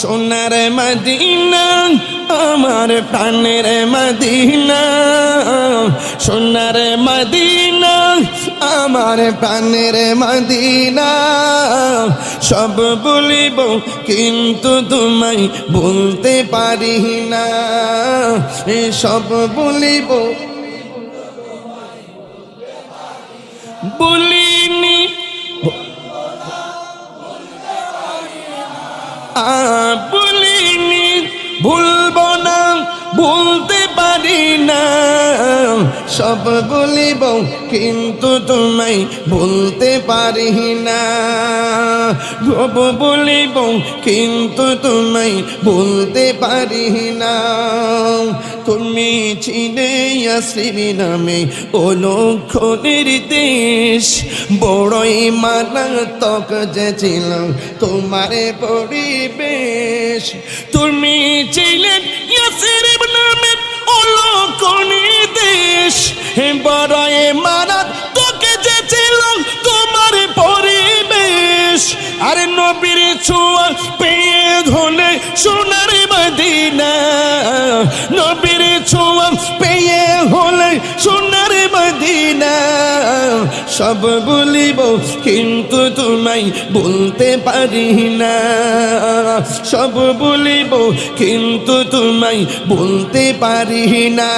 সোনার মদিনা, আমার প্রাণের মদিনা। সোনার মদিনা, আমার প্রাণের মদিনা। সব বলিব, কিন্তু তোমায় বলতে পারি না। সব বলিব বলিনি ভুলব না, ভুলতে পারি না। সব বলিব, কিন্তু তোমায় বলতে পারি না। সব বলিব, কিন্তু তোমায় বলতে পারি না। তুমি চিনে আসির নামে ও লক্ষ নির্দেশ। বড়ই মারাত্মক যে ছিল তোমার পরিবেশ। তুমি ছিলেন ইয়াসির নামে লক্ষ নির্দেশ। বড়ই মারাত্মক যে ছিল তোমার পরিবেশ। আর নবীর ছোঁয়া পেয়ে ধনে সোনার নবীর ছোঁয়া পেয়ে হলে সোনার মদিনা। সব বলিব, কিন্তু তোমায় বলতে পারি না। সব বলিব, কিন্তু তোমায় বলতে পারি না।